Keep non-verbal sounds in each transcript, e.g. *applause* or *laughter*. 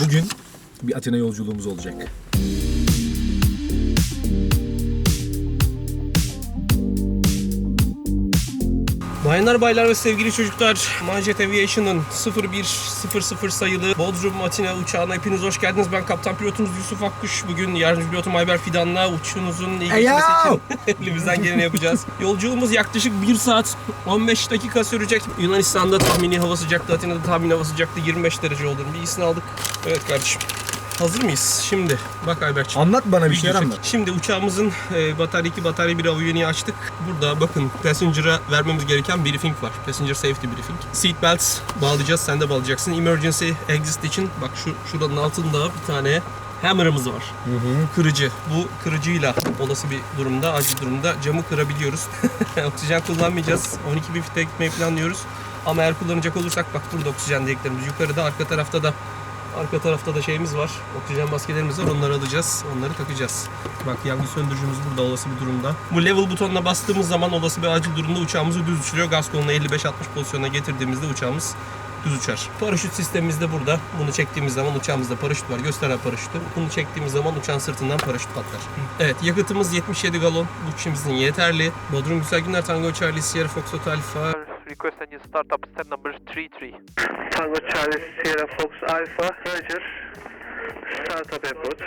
Bugün bir Atina yolculuğumuz olacak. Bayanlar, baylar ve sevgili çocuklar, Manjet Aviation'ın 0100 sayılı Bodrum Atina uçağına hepiniz hoş geldiniz. Ben kaptan pilotunuz Yusuf Akkuş. Bugün yardımcı pilotum Ayber Fidan'la uçuşunuzun iyi geçmesi *laughs* için elimizden geleni yapacağız. Yolculuğumuz yaklaşık 1 saat 15 dakika sürecek. Yunanistan'da tahmini hava sıcaklığı, Atina'da tahmini hava sıcaklığı 25 derece olduğunu bilgisini aldık. Evet kardeşim. Hazır mıyız? Şimdi bak Ayberk'ciğim. Anlat bana bir şeyler anlat. Şimdi uçağımızın e, batarya 2, batarya 1 avioniği açtık. Burada bakın passenger'a vermemiz gereken briefing var. Passenger safety briefing. Seat belts bağlayacağız. Sen de bağlayacaksın. Emergency exit için bak şu şuranın altında bir tane hammer'ımız var. Kırıcı. Bu kırıcıyla olası bir durumda, acil durumda camı kırabiliyoruz. *laughs* oksijen kullanmayacağız. 12 bin fite gitmeyi planlıyoruz. Ama eğer kullanacak olursak bak burada oksijen deliklerimiz yukarıda, arka tarafta da Arka tarafta da şeyimiz var. Oksijen maskelerimiz var. Onları alacağız. Onları takacağız. Bak yangın söndürücümüz burada olası bir durumda. Bu level butonuna bastığımız zaman olası bir acil durumda uçağımızı düz uçuruyor. Gaz kolunu 55-60 pozisyonuna getirdiğimizde uçağımız düz uçar. Paraşüt sistemimiz de burada. Bunu çektiğimiz zaman uçağımızda paraşüt var. Gösteren paraşütü. Bunu çektiğimiz zaman uçağın sırtından paraşüt patlar. Evet yakıtımız 77 galon. Bu uçuşumuzun yeterli. Bodrum Güzel Günler Tango Charlie Sierra Foxtrot Alpha Request engine startup stand number 33. Tango Charlie Sierra Fox Alpha, Roger. Startup airport.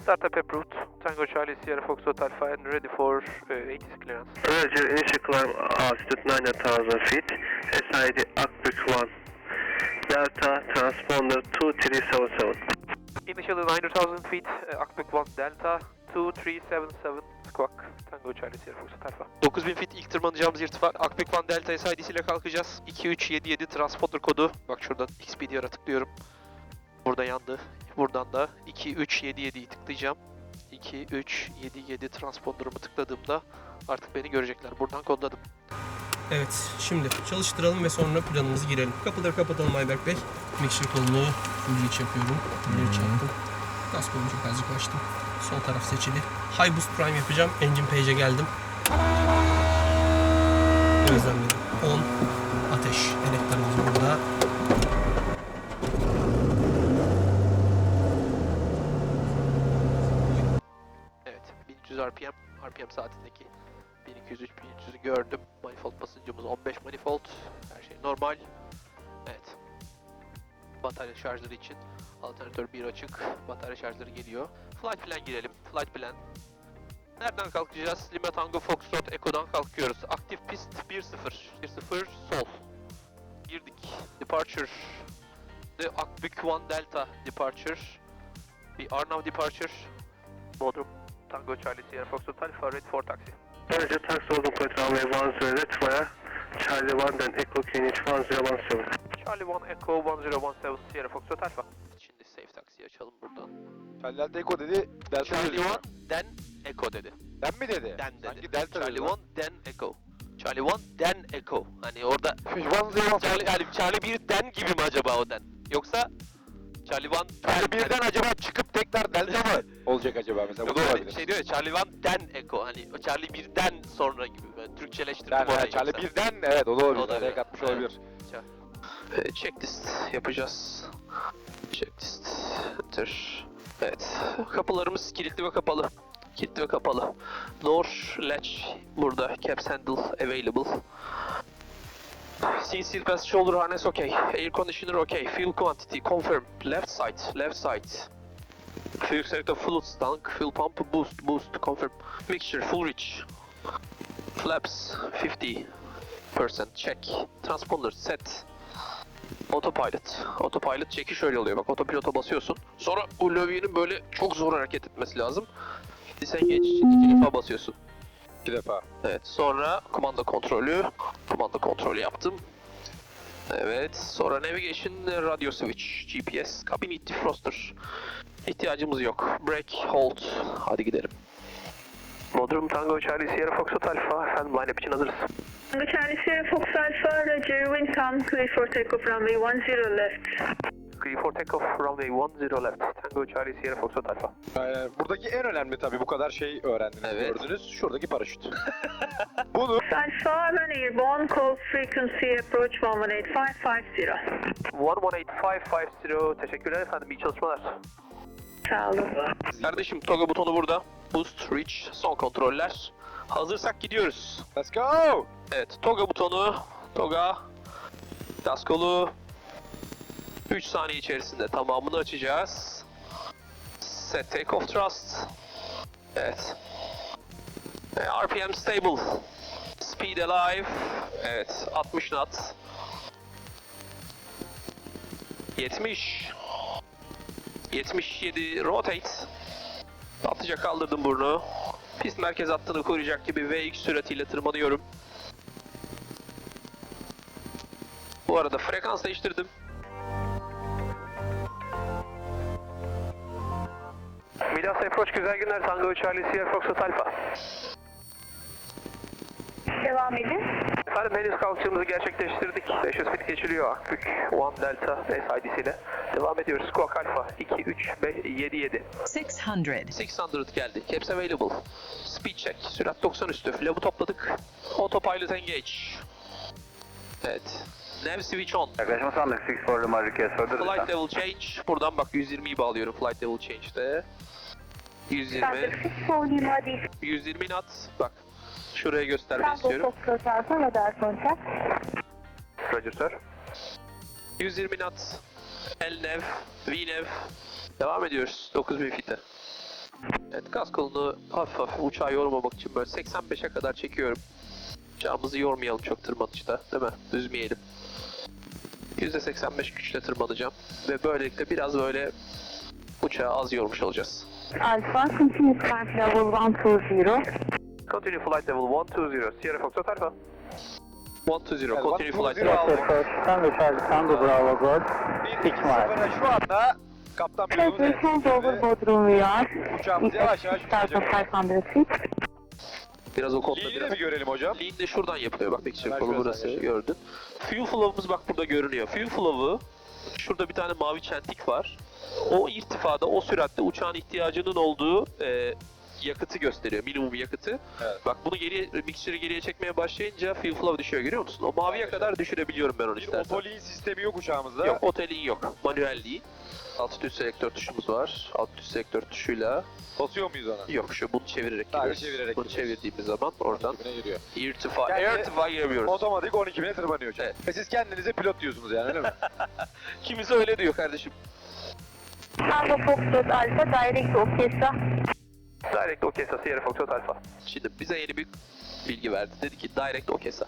Startup approved. Tango Charlie Sierra Foxtrot Alpha and ready for uh, 80 clearance. Roger, initial climb altitude 9000 feet. SID Akbük 1. Delta transponder 2377. Initially 9000 feet, uh, Akbük 1 Delta 2377 Squawk. Tango Charlie Sierra Alpha. 9000 feet ilk tırmanacağımız irtifa. Akbük 1 Delta SID'siyle kalkacağız. 2377 transponder kodu. Bak şuradan XPDR'a tıklıyorum. Burada yandı. Buradan da 2377'yi tıklayacağım. 2377 transponder'ımı tıkladığımda artık beni görecekler. Buradan kodladım. Evet, şimdi çalıştıralım ve sonra planımızı girelim. Kapıları kapatalım Ayberk Bey. Mixture kolunu full reach yapıyorum. Full reach yaptım. Gaz kolunu çok azıcık açtım. Sol taraf seçili. High Boost Prime yapacağım. Engine Page'e geldim. Batarya şarjları için alternatör 1 açık. Batarya şarjları geliyor. Flight plan girelim. Flight plan. Nereden kalkacağız? Lima Tango Foxtrot Echo'dan kalkıyoruz. Aktif pist 1-0. 1-0 sol. Girdik. Departure. The Akbük 1 Delta departure. Bir Arnav departure. Bodrum. Tango Charlie Sierra Foxtrot Alpha Red 4 taxi. Roger, taxi holding point runway 10 left via Charlie 1 then Echo QNH 1017. Charlie 1 Echo 1017 Sierra Foxtrot Alpha. Şimdi safe taxi açalım buradan. Charlie Delta dedi. Delta Charlie dedi. 1 then Echo dedi. Den mi dedi? Den dedi. Sanki Delta Charlie dedi. 1 then Echo. Charlie 1 then Echo. Hani orada. *laughs* Charlie, yani Charlie 1 den gibi mi acaba o den? Yoksa Charlie 1 Charlie birden acaba çıkıp tekrar Delta mı *laughs* olacak acaba mesela? Bu Yok hani olabilir. şey diyor ya Charlie 1 den Echo hani o Charlie 1'den sonra gibi böyle Türkçeleştirdim Yani, orayı. Charlie yoksa. birden evet o da olabilir. O da evet. katmış Evet. Ee, checklist yapacağız. Checklist. Enter. Evet. Kapılarımız kilitli ve kapalı. Kilitli ve kapalı. Door latch burada. Caps handle available. Seat seat pass shoulder harness okay. Air conditioner okay. Fuel quantity confirm. Left side. Left side. Fuel selector full tank. Fuel pump boost boost confirm. Mixture full reach. Flaps 50% check. Transponder set. Autopilot. Autopilot çeki şöyle oluyor. Bak otopilota basıyorsun. Sonra bu lövyenin böyle çok zor hareket etmesi lazım. Disengage için iki defa basıyorsun. İki defa. Evet. Sonra kumanda kontrolü. Kumanda kontrolü yaptım. Evet. Sonra navigation, radio switch, GPS, cabin defroster. İhtiyacımız yok. Brake, hold. Hadi gidelim. Bodrum Tango Charlie Sierra Foxtrot Alpha. Efendim line-up için hazırız. Tango Charlie Sierra Fox Alpha, wind calm, clear for takeoff runway 10 left. Green for takeoff, runway 10 left. Tango Charlie Sierra Foxtrot Alpha. Ee, buradaki en önemli tabii bu kadar şey öğrendiniz, Evet. gördünüz. Şuradaki paraşüt. *laughs* Bunu Alpha Airborne call frequency approach 11850. 118550, teşekkürler efendim, iyi çalışmalar. Sağ olun. Kardeşim toga butonu burada. Boost, reach, son kontroller. Hazırsak gidiyoruz. let's go. Evet, toga butonu, toga, gaz kolu. 3 saniye içerisinde tamamını açacağız. Set takeoff thrust. Evet. E, RPM stable. Speed alive. Evet, 60 knot. 70. 77 rotate. Atlıca kaldırdım burnu. Pist merkez hattını koruyacak gibi VX süratiyle tırmanıyorum. Bu arada frekans değiştirdim. Midas Approach güzel günler. Tango Charlie Sierra Foxtrot Alpha. Devam edin. Efendim henüz kalkışımızı gerçekleştirdik. 500 feet geçiliyor Akbük 1 Delta SIDC ile. Devam ediyoruz. Squawk Alpha 2 3 5 7 7. 600. 600 geldi. Caps available. Speed check. Sürat 90 üstü. Flab'ı topladık. Autopilot engage. Evet. Nav switch on. Yaklaşma sandık 6 for the request further Flight level change. Buradan bak 120'yi bağlıyorum flight level change'de. 120. 120 knot. Bak. Şuraya göstermek istiyorum. Roger sir. 120 knot. L nav, V nav. Devam ediyoruz 9000 feet'e. Evet gaz kolunu hafif hafif uçağı yormamak için böyle 85'e kadar çekiyorum. Uçağımızı yormayalım çok tırmanışta değil mi? Üzmeyelim. %85 güçle tırmanacağım. Ve böylelikle biraz böyle uçağı az yormuş olacağız. Alpha continue flight level 120. Continue flight level 120, Sierra Foxtrot Alpha. 120, Yani continue 120 flight level. aldım. Tango Charlie Tango Bravo Gold. Bir sıfıra şu anda kaptan pilotun Transitions over etkisinde Bodrum VR. uçağımız yavaş yavaş uçacak. 500 feet. Biraz o Lean'i de biraz. mi görelim hocam? Lean de şuradan yapılıyor bak Ben kolu burası gördün. Fuel flow'umuz bak burada görünüyor. Fuel flow'u şurada bir tane mavi çentik var. O irtifada o süratte uçağın ihtiyacının olduğu e, yakıtı gösteriyor. Minimum yakıtı. Evet. Bak bunu geriye, mixture'ı geriye çekmeye başlayınca fuel flow düşüyor görüyor musun? O maviye Aynen. kadar düşürebiliyorum ben onu Bir istersen. otoliğin sistemi yok uçağımızda. Yok otelin yok. Manuel değil. Alt üst selektör tuşumuz var. Alt üst selektör tuşuyla. Basıyor muyuz ona? Yok şu bunu çevirerek Sadece gidiyoruz. çevirerek Bunu gidiyoruz. çevirdiğimiz zaman oradan Dibine giriyor. irtifa, Yani- irtifa giremiyoruz. Otomatik 12 bine tırmanıyor uçak. Evet. Ve siz kendinize pilot diyorsunuz yani öyle mi? *laughs* Kimisi öyle diyor kardeşim. Tango Foxtrot Alpha direct Okesa. Direct OKESA Sierra Foxtrot Alpha. Şimdi bize yeni bir bilgi verdi. Dedi ki Direct OKESA.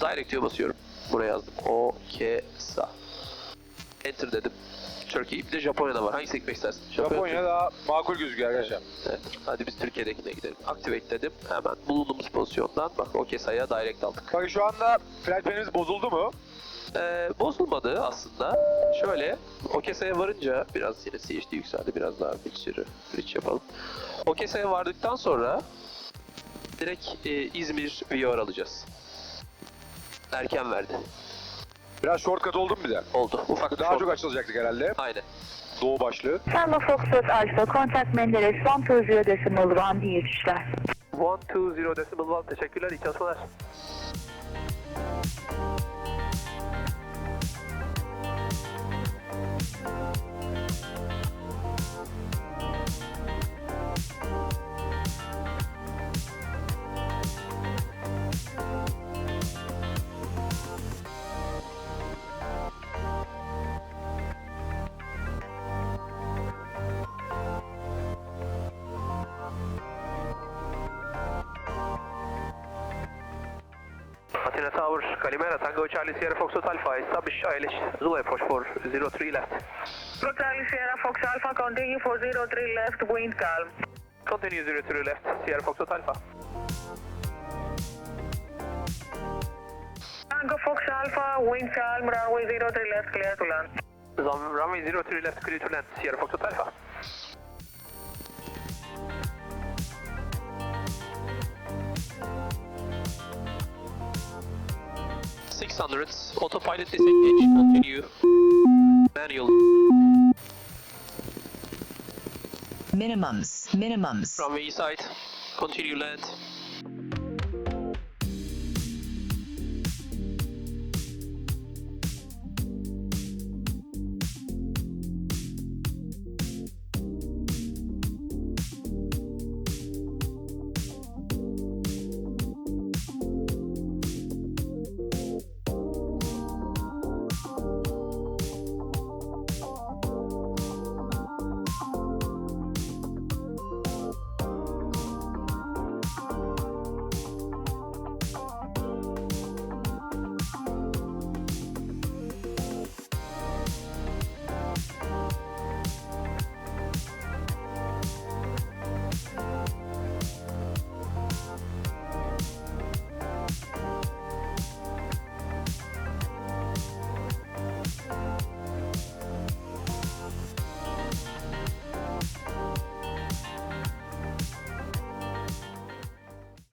Direct diyor basıyorum. Buraya yazdım. OKESA. Enter dedim. Turkey. Bir de Japonya'da var. Hangisini gitmek istersin? Japonya daha makul gözüküyor arkadaşlar. Evet. Hadi biz Türkiye'dekine gidelim. Activate dedim. Hemen bulunduğumuz pozisyondan bak OKESA'ya direct aldık. Bakın şu anda flight planimiz bozuldu mu? Ee, bozulmadı aslında. Şöyle, OKESA'ya varınca biraz yine CHD yükseldi. Biraz daha bir sürü reach yapalım. OKESA'ya vardıktan sonra direkt e, İzmir VR alacağız. Erken verdi. Biraz shortcut oldu mu bize? Oldu. Ufak Daha çok açılacaktık herhalde. Aynen. Doğu başlığı. Tango Foxtrot Alpha contact Menderes 120 decimal 1 iyi uçuşlar. 120 decimal 1. Teşekkürler. İyi çalışmalar. Athena Tower, Kalimera, Tango Charlie Sierra Foxtrot Alpha, establish ILH, Zulu approach for 03 left. Charlie Sierra Fox Alpha continue for 03 left wind calm. Continue 03 left, Sierra Foxtrot Alpha. Tango Fox Alpha wind calm runway 03 left clear to land. Runway 03 left, clear to land, Sierra Foxtrot Alpha. Six hundred, autopilot disengage, continue. Manual. Minimums, minimums. From Runway side. Continue land.